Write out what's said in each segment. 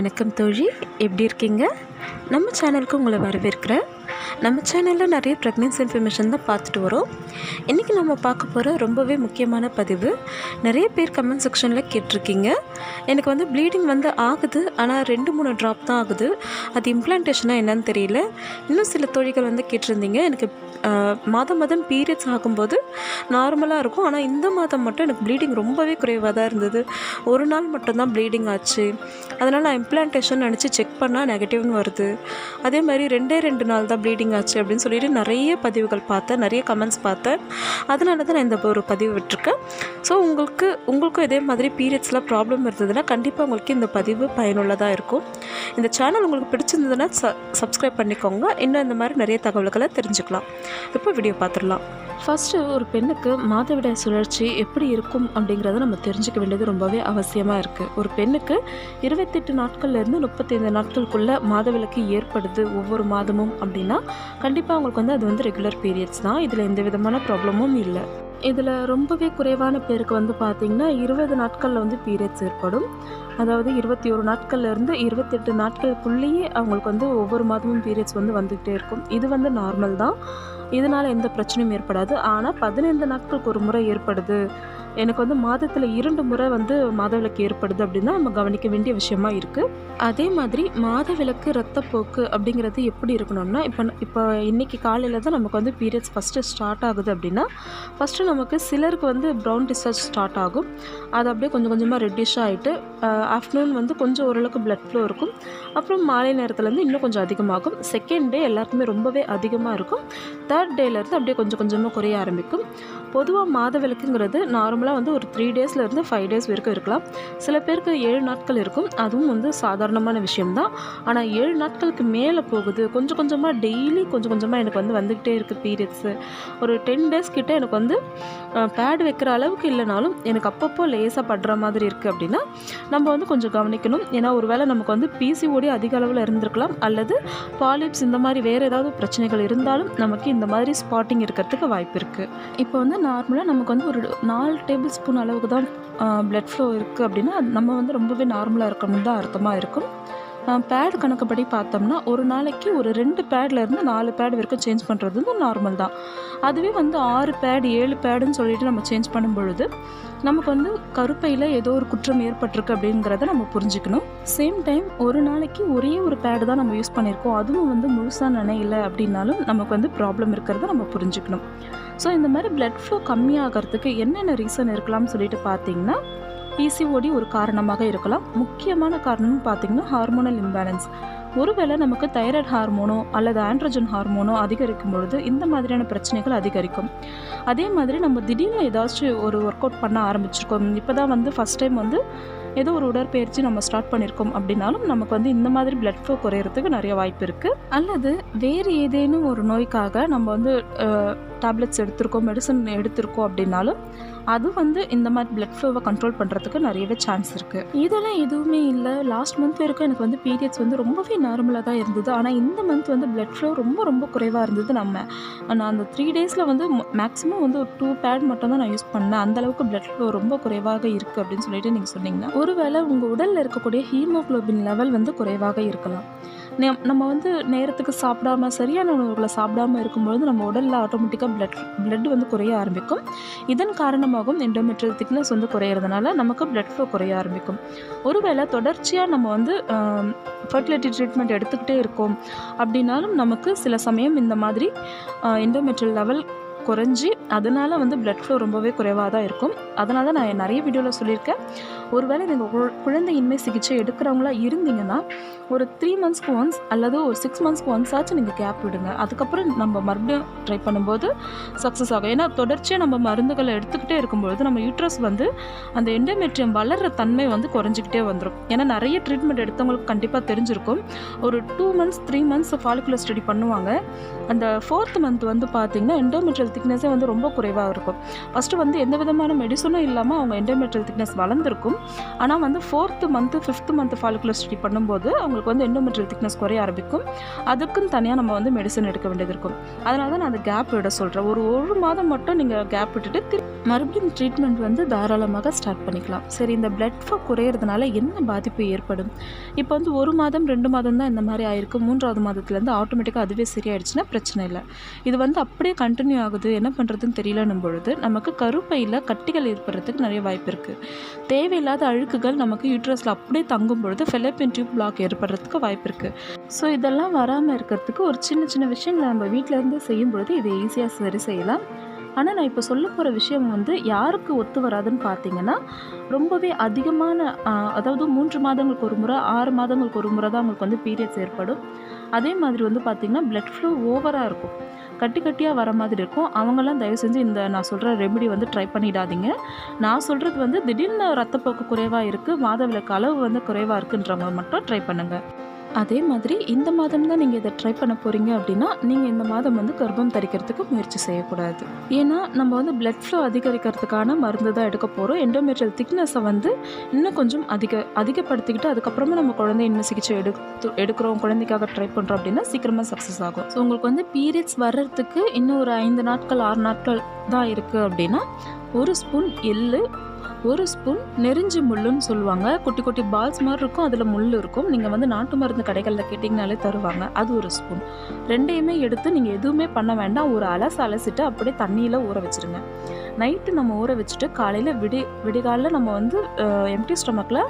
வணக்கம் தோழி. எப்படி இருக்கீங்க? நம்ம சேனலுக்கு உங்களை வரவேற்கிறேன் நம்ம சேனலில் நிறைய ப்ரெக்னென்சி இன்ஃபர்மேஷன் தான் பார்த்துட்டு வரோம். இன்றைக்கி நம்ம பார்க்க போகிற ரொம்பவே முக்கியமான பதிவு நிறைய பேர் கமெண்ட் செக்ஷனில் கேட்டிருக்கீங்க. எனக்கு வந்து ப்ளீடிங் வந்து ஆகுது ஆனால் ரெண்டு மூணு ட்ராப் தான் ஆகுது. அது இம்ப்ளான்டேஷனாக என்னன்னு தெரியல. இன்னும் சில தோழிகள் வந்து கேட்டிருந்தீங்க. எனக்கு மாதம் மாதம் பீரியட்ஸ் ஆகும்போது நார்மலாக இருக்கும். ஆனால் இந்த மாதம் மட்டும் எனக்கு ப்ளீடிங் ரொம்பவே குறைவாக தான் இருந்தது. ஒரு நாள் மட்டும்தான் ப்ளீடிங் ஆச்சு. அதனால் நான் இம்ப்ளான்டேஷன் நினச்சி செக் பண்ணால் நெகட்டிவ்னு வருது. அதே மாதிரி ரெண்டே ரெண்டு நாள் தான் ப்ளீடிங் ஆச்சு அப்படின்னு சொல்லிட்டு நிறைய பதிவுகள் பார்த்தேன். நிறைய கமெண்ட்ஸ் பார்த்தேன். அதனால தான் நான் இந்த ஒரு பதிவு விட்டுருக்கேன். ஸோ உங்களுக்கு உங்களுக்கும் இதே மாதிரி பீரியட்ஸில் ப்ராப்ளம் இருந்ததுன்னா கண்டிப்பாக உங்களுக்கு இந்த பதிவு பயனுள்ளதாக இருக்கும். இந்த சேனல் உங்களுக்கு பிடிச்சிருந்ததுன்னா ச சப்ஸ்கிரைப் பண்ணிக்கோங்க. இன்னும் இந்த மாதிரி நிறைய தகவல்களை தெரிஞ்சுக்கலாம். இப்போ வீடியோ பார்த்துடலாம்? ஃபஸ்ட்டு ஒரு பெண்ணுக்கு மாதவிடாய் சுழற்சி எப்படி இருக்கும் அப்படிங்கிறத நம்ம தெரிஞ்சுக்க வேண்டியது ரொம்பவே அவசியமாக இருக்குது ஒரு பெண்ணுக்கு இருபத்தெட்டு நாட்கள்லேருந்து முப்பத்தைந்து நாட்களுக்குள்ளே மாதவிலக்கு ஏற்படுது ஒவ்வொரு மாதமும் அப்படின்னா கண்டிப்பாக அவங்களுக்கு வந்து அது வந்து ரெகுலர் பீரியட்ஸ் தான். இதில் எந்த விதமான ப்ராப்ளமும் இல்லை. இதில் ரொம்பவே குறைவான பேருக்கு வந்து பார்த்திங்கன்னா இருபது நாட்களில் வந்து பீரியட்ஸ் ஏற்படும். அதாவது இருபத்தி ஒரு நாட்கள்லேருந்து இருபத்தெட்டு நாட்களுக்குள்ளேயே அவங்களுக்கு வந்து ஒவ்வொரு மாதமும் பீரியட்ஸ் வந்து வந்துக்கிட்டே இருக்கும். இது வந்து நார்மல் தான். இதனால் எந்த பிரச்சனையும் ஏற்படாது. ஆனால் பதினைந்து நாட்களுக்கு ஒரு முறை ஏற்படுது. எனக்கு வந்து மாதத்தில் இரண்டு முறை வந்து மாதவிலக்கு ஏற்படுது அப்படின்னா நம்ம கவனிக்க வேண்டிய விஷயமா இருக்குது அதே மாதிரி மாதவிலக்கு ரத்தப்போக்கு அப்படிங்கிறது எப்படி இருக்கணும்னா இப்போ இப்போ இன்றைக்கி காலையில் தான் நமக்கு வந்து பீரியட்ஸ் ஃபஸ்ட்டு ஸ்டார்ட் ஆகுது அப்படின்னா ஃபஸ்ட்டு நமக்கு சிலருக்கு வந்து ப்ரௌன் டிஸ்சார்ஜ் ஸ்டார்ட் ஆகும். அது அப்படியே கொஞ்சம் கொஞ்சமாக ரெட்டிஷாக ஆகிட்டு ஆஃப்டர்நூன் வந்து கொஞ்சம் ஓரளவுக்கு ப்ளட் ஃப்ளோ இருக்கும். அப்புறம் மாலை நேரத்துலேருந்து இன்னும் கொஞ்சம் அதிகமாகும். செகண்ட் டே எல்லாருக்குமே ரொம்பவே அதிகமாக இருக்கும். தேர்ட் டேலேருந்து அப்படியே கொஞ்சம் கொஞ்சமாக குறைய ஆரம்பிக்கும். பொதுவாக மாத விளக்குங்கிறது நார்மலாக வந்து ஒரு த்ரீ டேஸ்லேருந்து ஃபைவ் டேஸ் வரைக்கும் இருக்கலாம். சில பேருக்கு ஏழு நாட்கள் இருக்கும். அதுவும் வந்து சாதாரணமான விஷயம்தான். ஆனால் ஏழு நாட்களுக்கு மேலே போகுது. கொஞ்சம் கொஞ்சமாக டெய்லி கொஞ்சம் கொஞ்சமாக எனக்கு வந்து வந்துக்கிட்டே இருக்குது பீரியட்ஸு ஒரு டென் டேஸ் கிட்டே எனக்கு வந்து பேட் வைக்கிற அளவுக்கு இல்லைனாலும் எனக்கு அப்பப்போ லேசாக படுற மாதிரி இருக்குது அப்படின்னா நம்ம வந்து கொஞ்சம் கவனிக்கணும். ஏன்னா ஒருவேளை நமக்கு வந்து பிசிஓடி அதிக அளவில் இருந்திருக்கலாம். அல்லது பாலிப்ஸ் இந்த மாதிரி வேறு ஏதாவது பிரச்சனைகள் இருந்தாலும் நமக்கு இந்த மாதிரி ஸ்பாட்டிங் இருக்கிறதுக்கு வாய்ப்பு இருக்குது இப்போ வந்து நார்மலாக நமக்கு வந்து ஒரு நாலு டேபிள் ஸ்பூன் அளவுக்கு தான் ப்ளட் ஃப்ளோ இருக்குது அப்படின்னா நம்ம வந்து ரொம்பவே நார்மலாக இருக்கணும் தான் அர்த்தமாக இருக்கும். பேட் கணக்குப்படி பார்த்தோம்னா ஒரு நாளைக்கு ஒரு ரெண்டு பேட்லேருந்து நாலு பேட் வரைக்கும் சேஞ்ச் பண்ணுறது வந்து நார்மல் தான். அதுவே வந்து ஆறு பேட் ஏழு பேடுன்னு சொல்லிட்டு நம்ம சேஞ்ச் பண்ணும் பொழுது நமக்கு வந்து கருப்பையில் ஏதோ ஒரு குற்றம் ஏற்பட்டிருக்கு அப்படிங்கிறத நம்ம புரிஞ்சுக்கணும். சேம் டைம் ஒரு நாளைக்கு ஒரே ஒரு பேடு தான் நம்ம யூஸ் பண்ணியிருக்கோம். அதுவும் வந்து முழுசாக நினையில அப்படின்னாலும் நமக்கு வந்து ப்ராப்ளம் இருக்கிறத நம்ம புரிஞ்சுக்கணும். ஸோ இந்த மாதிரி பிளட் ஃப்ளோ கம்மியாகிறதுக்கு என்னென்ன ரீசன் இருக்கலாம்னு சொல்லிட்டு பார்த்தீங்கன்னா பிசிஓடி ஒரு காரணமாக இருக்கலாம். முக்கியமான காரணம்னு பார்த்தீங்கன்னா ஹார்மோனல் இம்பேலன்ஸ் ஒருவேளை நமக்கு தைராய்டு ஹார்மோனோ அல்லது ஆண்ட்ரஜன் ஹார்மோனோ அதிகரிக்கும் பொழுது இந்த மாதிரியான பிரச்சனைகள் அதிகரிக்கும். அதே மாதிரி நம்ம திடீர்னு ஏதாச்சும் ஒரு ஒர்க் அவுட் பண்ண ஆரம்பிச்சிருக்கோம். இப்போ தான் வந்து ஃபஸ்ட் டைம் வந்து ஏதோ ஒரு உடற்பயிற்சி நம்ம ஸ்டார்ட் பண்ணியிருக்கோம் அப்படின்னாலும் நமக்கு வந்து இந்த மாதிரி பிளட் ஃப்ளோ குறையிறதுக்கு நிறைய வாய்ப்பு இருக்குது அல்லது வேறு ஏதேனும் ஒரு நோய்க்காக நம்ம வந்து டேப்லெட்ஸ் எடுத்திருக்கோம் மெடிசன் எடுத்திருக்கோம் அப்படின்னாலும் அது வந்து இந்த மாதிரி பிளட் ஃப்ளோவை கண்ட்ரோல் பண்ணுறதுக்கு நிறையவே சான்ஸ் இருக்குது இதெல்லாம் எதுவுமே இல்லை. லாஸ்ட் மந்த் வரைக்கும் எனக்கு வந்து பீரியட்ஸ் வந்து ரொம்பவே நார்மலாக தான் இருந்தது. ஆனால் இந்த மந்த் வந்து பிளட் ஃப்ளோ ரொம்ப ரொம்ப குறைவாக இருந்தது நம்ம. நான் அந்த த்ரீ டேஸில் வந்து மேக்ஸிமம் வந்து ஒரு டூ பேட் மட்டும் தான் நான் யூஸ் பண்ணேன். அந்த அளவுக்கு பிளட் ஃப்ளோ ரொம்ப குறைவாக இருக்குது அப்படின்னு சொல்லிட்டு நீங்கள் சொன்னீங்கன்னா ஒருவேளை உங்கள் உடலில் இருக்கக்கூடிய ஹீமோகுளோபின் லெவல் வந்து குறைவாக இருக்கலாம். நம்ம வந்து நேரத்துக்கு சாப்பிடாம சரியான உணவுகளை சாப்பிடாம இருக்கும்பொழுது நம்ம உடலில் ஆட்டோமேட்டிக்காக பிளட் பிளட் வந்து குறைய ஆரம்பிக்கும். இதன் காரணமாகவும் எண்டோமெட்ரியல் திக்னஸ் வந்து குறையிறதுனால நமக்கு பிளட் ஃப்ளோ குறைய ஆரம்பிக்கும். ஒருவேளை தொடர்ச்சியாக நம்ம வந்து ஃபர்டிலிட்டி ட்ரீட்மெண்ட் எடுத்துக்கிட்டே இருக்கோம் அப்படின்னாலும் நமக்கு சில சமயம் இந்த மாதிரி எண்டோமெட்ரியல் லெவல் குறைஞ்சி அதனால வந்து பிளட் ஃப்ளோ ரொம்பவே குறைவாக தான் இருக்கும். அதனால தான் நான் நிறைய வீடியோவில் சொல்லியிருக்கேன். ஒருவேளை நீங்கள் குழந்தையின்மை சிகிச்சை எடுக்கிறவங்களா இருந்தீங்கன்னா ஒரு த்ரீ மந்த்ஸ்க்கு ஒன்ஸ் அல்லது ஒரு சிக்ஸ் மந்த்ஸ்க்கு ஒன்ஸ் ஆச்சு நீங்கள் கேப் விடுங்க. அதுக்கப்புறம் நம்ம மறுபடியும் ட்ரை பண்ணும்போது சக்ஸஸ் ஆகும். ஏன்னா தொடர்ச்சியாக நம்ம மருந்துகளை எடுத்துக்கிட்டே இருக்கும்பொழுது நம்ம யூட்ரஸ் வந்து அந்த எண்டோமெட்ரியம் வளர்கிற தன்மை வந்து குறைஞ்சிக்கிட்டே வந்துடும் ஏன்னா நிறைய ட்ரீட்மெண்ட் எடுத்தவங்களுக்கு கண்டிப்பாக தெரிஞ்சிருக்கும். ஒரு two months three months follicular study பண்ணுவாங்க. அந்த ஃபோர்த் மந்த் வந்து பார்த்திங்கன்னா எண்டோமெட்ரியல் திக்னஸே வந்து ரொம்ப குறைவாக இருக்கும். ஃபஸ்ட்டு வந்து எந்த விதமான மெடிசன் பிரச்சனை இல்லாமல் அவங்க எண்டோமெட்ரியல் திக்னஸ் வளர்ந்துருக்கும். ஆனால் வந்து fourth month fifth month follicular study பண்ணும்போது அவங்களுக்கு வந்து எண்டோமெட்ரியல் திக்னஸ் குறைய ஆரம்பிக்கும். அதுக்குன்னு தனியாக நம்ம வந்து மெடிசன் எடுக்க வேண்டியது இருக்கும். அதனால தான் நான் அந்த கேப் விட சொல்கிறேன் ஒரு ஒரு மாதம் மட்டும் நீங்கள் கேப் விட்டுட்டு மறுபடியும் ட்ரீட்மெண்ட் வந்து தாராளமாக ஸ்டார்ட் பண்ணிக்கலாம். சரி இந்த பிளட் ஃப்ளோ குறையிறதுனால என்ன பாதிப்பு ஏற்படும்? இப்போ வந்து ஒரு மாதம் ரெண்டு மாதம் தான் இந்த மாதிரி ஆயிருக்கு. மூன்றாவது மாதத்துலேருந்து ஆட்டோமேட்டிக்காக அதுவே சரியாயிடுச்சுன்னா பிரச்சனை இல்லை. இது வந்து அப்படியே கண்டினியூ ஆகுது. என்ன பண்ணுறதுன்னு தெரியலன்னும் பொழுது நமக்கு கருப்பையில் கட்டிகள் ஏற்படுறதுக்கு நிறைய வாய்ப்பு இருக்குது தேவையில்லாத அழுக்குகள் நமக்கு யூட்ரஸில் அப்படியே தங்கும் பொழுது ஃபெலப்பின் டியூப் பிளாக் ஏற்படுறதுக்கு வாய்ப்பு இருக்குது ஸோ இதெல்லாம் வராமல் இருக்கிறதுக்கு ஒரு சின்ன சின்ன விஷயங்களை நம்ம வீட்டிலேருந்து செய்யும் பொழுது இதை ஈஸியாக சரி செய்யலாம். ஆனால் நான் இப்போ சொல்ல போகிற விஷயம் வந்து யாருக்கு ஒத்து வராதுன்னு பார்த்தீங்கன்னா ரொம்பவே அதிகமான அதாவது மூன்று மாதங்களுக்கு ஒரு முறை ஆறு மாதங்களுக்கு ஒரு முறை தான் அவங்களுக்கு வந்து பீரியட்ஸ் ஏற்படும். அதே மாதிரி வந்து பார்த்திங்கன்னா பிளட் ஃப்ளோ ஓவராக இருக்கும். கட்டி கட்டியாக வர மாதிரி இருக்கும். அவங்களாம் தயவு செஞ்சு இந்த நான் சொல்கிற ரெமெடி வந்து ட்ரை பண்ணிடாதீங்க. நான் சொல்கிறது வந்து திடீர்னு ரத்தப்போக்கு குறைவாக இருக்குது மாதவிலக்கு அளவு வந்து குறைவாக இருக்குன்றவங்க மட்டும் ட்ரை பண்ணுங்கள் அதே மாதிரி இந்த மாதம் தான் நீங்கள் இதை ட்ரை பண்ண போகிறீங்க அப்படின்னா நீங்கள் இந்த மாதம் வந்து கர்ப்பம் தரிக்கிறதுக்கு முயற்சி செய்யக்கூடாது. ஏன்னா நம்ம வந்து பிளட் ஃப்ளோ அதிகரிக்கிறதுக்கான மருந்து தான் எடுக்க போகிறோம் எண்டோமெட்ரியல் திக்னஸை வந்து இன்னும் கொஞ்சம் அதிக அதிகப்படுத்திக்கிட்டு அதுக்கப்புறமா நம்ம குழந்தை இன்னும் சிகிச்சை எடுத்து எடுக்கிறோம். குழந்தைக்காக ட்ரை பண்ணுறோம் அப்படின்னா சீக்கிரமாக சக்ஸஸ் ஆகும். ஸோ உங்களுக்கு வந்து பீரியட்ஸ் வர்றதுக்கு இன்னும் ஒரு ஐந்து நாட்கள் ஆறு நாட்கள் தான் இருக்குது அப்படின்னா ஒரு ஸ்பூன் எள்ளு ஒரு ஸ்பூன் நெறிஞ்சி முள்ளுன்னு சொல்லுவாங்க. குட்டி குட்டி பால்ஸ் மாதிரி இருக்கும். அதில் முள் இருக்கும். நீங்கள் வந்து நாட்டு மருந்து கடைகளில் கேட்டிங்கனாலே தருவாங்க. அது ஒரு ஸ்பூன் ரெண்டையுமே எடுத்து நீங்கள் எதுவுமே பண்ண வேண்டாம். ஒரு அலசு அலசிட்டு அப்படியே தண்ணியில் ஊற வச்சுருங்க. நைட்டு நம்ம ஊற வச்சுட்டு காலையில் விடி விடிகாலில் நம்ம வந்து எம்டி ஸ்டொமக்கில்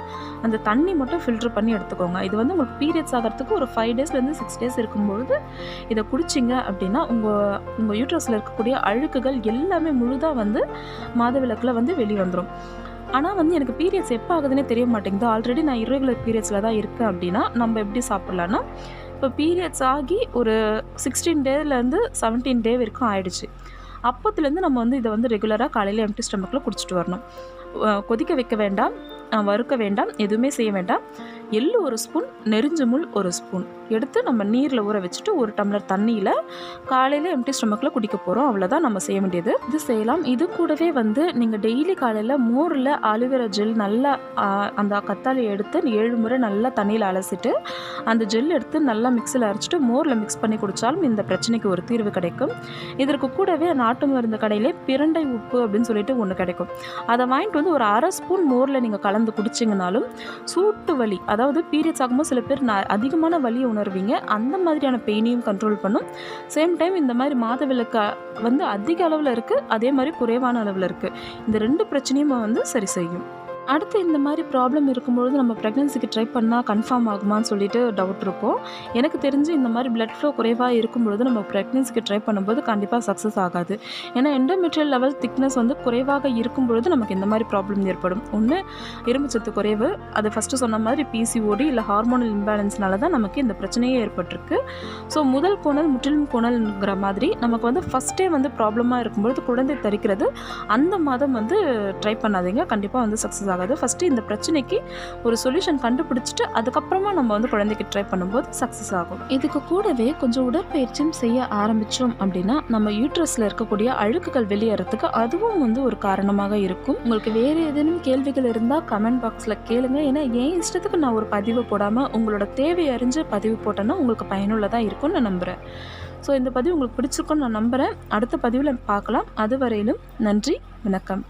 அந்த தண்ணி மட்டும் ஃபில்டர் பண்ணி எடுத்துக்கோங்க. இது வந்து உங்களுக்கு பீரியட்ஸ் ஆகிறதுக்கு ஒரு ஃபைவ் டேஸ்லேருந்து சிக்ஸ் டேஸ் இருக்கும்பொழுது இதை குடிச்சிங்க அப்படின்னா உங்கள் உங்கள் யூட்ரஸில் இருக்கக்கூடிய அழுக்குகள் எல்லாமே முழுதாக வந்து மாதவிளக்கில் வந்து வெளிவந்துடும் ஆனால் வந்து எனக்கு பீரியட்ஸ் எப்போ ஆகுதுன்னே தெரிய மாட்டேங்குது. ஆல்ரெடி நான் irregular பீரியட்ஸில் தான் இருக்கேன் அப்படின்னா நம்ம எப்படி சாப்பிட்லான்னா இப்போ பீரியட்ஸ் ஆகி ஒரு சிக்ஸ்டீன் டேலேருந்து செவன்டீன் டே வரைக்கும் ஆயிடுச்சு. அப்போத்துலேருந்து நம்ம வந்து இதை வந்து ரெகுலராக காலையில் எம்டி ஸ்டமக்கில் குடிச்சிட்டு வரணும். கொதிக்க வைக்க வேண்டாம் வறுக்க வேண்டாம் எதுவுமே செய்ய வேண்டாம். எள்ளு ஒரு ஸ்பூன் நெறிஞ்ச முள் ஒரு ஸ்பூன். எடுத்து நம்ம நீரில் ஊற வச்சுட்டு ஒரு டம்ளர் தண்ணியில் காலையில் எம்டி ஸ்டொமக்கில் குடிக்க போகிறோம் அவ்வளோதான் நம்ம செய்ய வேண்டியது. இது செய்யலாம். இது கூடவே வந்து நீங்கள் டெய்லி காலையில் மோரில் அலுவேரா ஜெல் நல்லா அந்த கத்தாழி எடுத்து ஏழு முறை நல்லா தண்ணியில் அலசிட்டு அந்த ஜெல் எடுத்து நல்லா மிக்ஸில் அரைச்சிட்டு மோரில் மிக்ஸ் பண்ணி குடித்தாலும் இந்த பிரச்சனைக்கு ஒரு தீர்வு கிடைக்கும். இதற்கு கூடவே நாட்டு மருந்து கடையிலே பிரண்டை உப்பு அப்படின்னு சொல்லிட்டு ஒன்று கிடைக்கும். அதை வாங்கிட்டு வந்து ஒரு அரை ஸ்பூன் மோரில் நீங்கள் கலந்து குடிச்சிங்கனாலும் சூட்டு வலி அதாவது பீரியட்ஸ் ஆகும்போது சில பேர் நான் அதிகமான வலியை உணர்வீங்க. அந்த மாதிரியான பெயினையும் கண்ட்ரோல் பண்ணும். சேம் டைம் இந்த மாதிரி மாதவிலக்கு வந்து அதிக அளவில் இருக்குது அதே மாதிரி குறைவான அளவில் இருக்குது இந்த ரெண்டு பிரச்சனையும் வந்து சரி செய்யும். அடுத்து இந்த மாதிரி ப்ராப்ளம் இருக்கும்பொழுது நம்ம ப்ரெக்னன்சிக்கு ட்ரை பண்ணால் கன்ஃபார்ம் ஆகுமான்னு சொல்லிட்டு டவுட் இருக்கும். எனக்கு தெரிஞ்சு இந்த மாதிரி பிளட் ஃப்ளோ குறைவாக இருக்கும்பொழுது நம்ம ப்ரெக்னன்சிக்கு ட்ரை பண்ணும்போது கண்டிப்பாக சக்ஸஸ் ஆகாது. ஏன்னா எண்டோமெட்ரியல் லெவல் திக்னஸ் வந்து குறைவாக இருக்கும் பொழுது நமக்கு இந்த மாதிரி ப்ராப்ளம் ஏற்படும். ஒன்று இரும்புச்சத்து குறைவு. அது ஃபஸ்ட்டு சொன்ன மாதிரி பிசிஓடி இல்லை ஹார்மோனல் இம்பேலன்ஸ்னால தான் நமக்கு இந்த பிரச்சனையே ஏற்பட்டிருக்கு. ஸோ முதல் கோணல் முற்றிலும் கோணல்ங்கிற மாதிரி நமக்கு வந்து ஃபஸ்ட்டே வந்து ப்ராப்ளமாக இருக்கும்பொழுது குழந்தை தரிக்கிறது அந்த மாதம் வந்து ட்ரை பண்ணாதீங்க. கண்டிப்பாக வந்து சக்ஸஸ் ஆகாது ஃபஸ்ட்டு இந்த பிரச்சனைக்கு ஒரு சொல்யூஷன் கண்டுபிடிச்சிட்டு அதுக்கப்புறமா நம்ம வந்து குழந்தைக்கு ட்ரை பண்ணும்போது சக்ஸஸ் ஆகும். இதுக்கு கூடவே கொஞ்சம் உடற்பயிற்சியும் செய்ய ஆரம்பித்தோம் அப்படின்னா நம்ம யூட்ரஸில் இருக்கக்கூடிய அழுக்குகள் வெளியேறதுக்கு அதுவும் வந்து ஒரு காரணமாக இருக்கும். உங்களுக்கு வேறு ஏதேனும் கேள்விகள் இருந்தால் கமெண்ட் பாக்ஸில் கேளுங்க. ஏன்னா என் இஷ்டத்துக்கு நான் ஒரு பதிவு போடாமல் உங்களோட தேவை அறிஞ்சு பதிவு போட்டேன்னா உங்களுக்கு பயனுள்ளதாக இருக்கும்னு நான் நம்புகிறேன் ஸோ இந்த பதிவு உங்களுக்கு பிடிச்சிருக்கும்னு நான் நம்புகிறேன் அடுத்த பதிவில் பார்க்கலாம். அது வரையிலும் நன்றி வணக்கம்.